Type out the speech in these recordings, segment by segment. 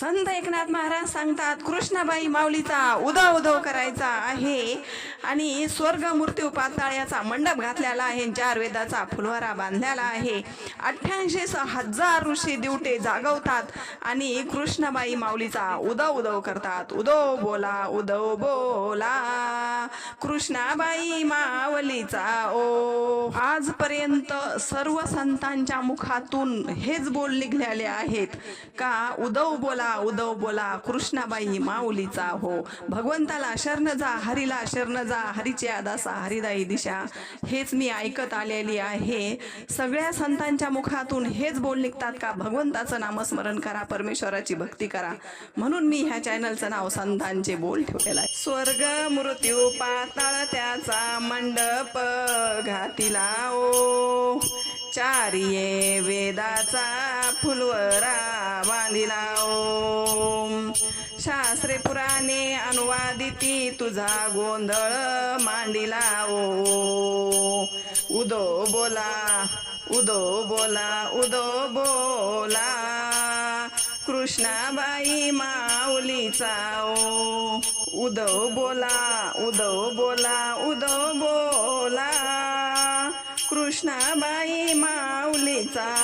संत एकनाथ महाराज सांगतात कृष्णाबाई माऊलीचा उदव उदव करायचा आहे. आणि स्वर्ग मृत्यू पाताळ्याचा मंडप घातलेला आहे. चार वेदाचा फुलवारा बांधलेला आहे. अठ्ठ्याऐंशी हजार ऋषी दिवटे जागवतात आणि कृष्णाबाई माऊलीचा उदव उदव करतात. उदव बोला उदव बोला. कृष्णाबाई माऊलीचा ओ. आजपर्यंत सर्व संतांच्या मुखातून हेच बोल निघालेले आहेत का? उदव बोला उदव बोला कृष्णाबाई माऊलीचा हो. भगवंताला शरण जा हरीला शरण जा. हरीची आदासा हरिदाई दिशा हेच मी ऐकत आलेली आहे. सगळ्या संतांच्या मुखातून हेच बोल निघतात का? भगवंताचं नामस्मरण करा परमेश्वराची भक्ती करा. म्हणून मी ह्या चॅनलचं नाव संतांचे बोल ठेवलेलं आहे. स्वर्ग मृत्यू पाताळ त्याचा मंडप घातीला ओ चारिये वेदाचा फुलवरा बांधिला ओ शास्त्रे पुराणे अनुवादिती तुझा गोंधळ मांडिला ओ. उदो बोला उदो बोला उदो बोला. कृष्णाबाई माऊलीचा ओ. उदो बोला उदो बोला उदो बोला. कृष्णाबाई माऊलीचा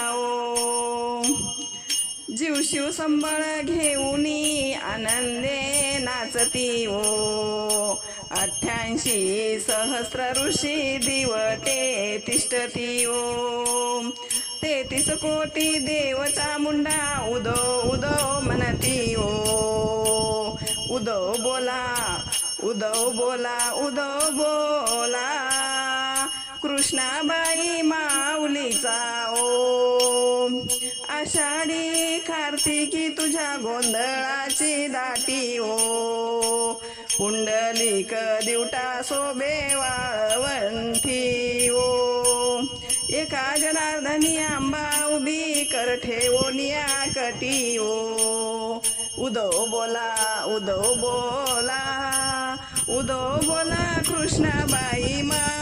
जीव शिव संबळ घेऊन आनंदे नाचती ओ अठ्ठ्याऐंशी सहस्र ऋषी दिवटे तिष्ठती ओ तेतीस कोटी देवचा मुंडा उदो उदो म्हणती ओ उदो बोला उदो बोला उदो बोला. कृष्णाबाई माऊलीचा ओ. आषाढी कार्तिकी तुझ्या गोंधळाची दाटी ओ पुंडलिक दिवटा सोबे वाळवंठी ओ एका जनार्दनी आंबा उभी कर ठेवोनिया कटी ओ उदो बोला उदो बोला उदो बोला कृष्णाबाई मा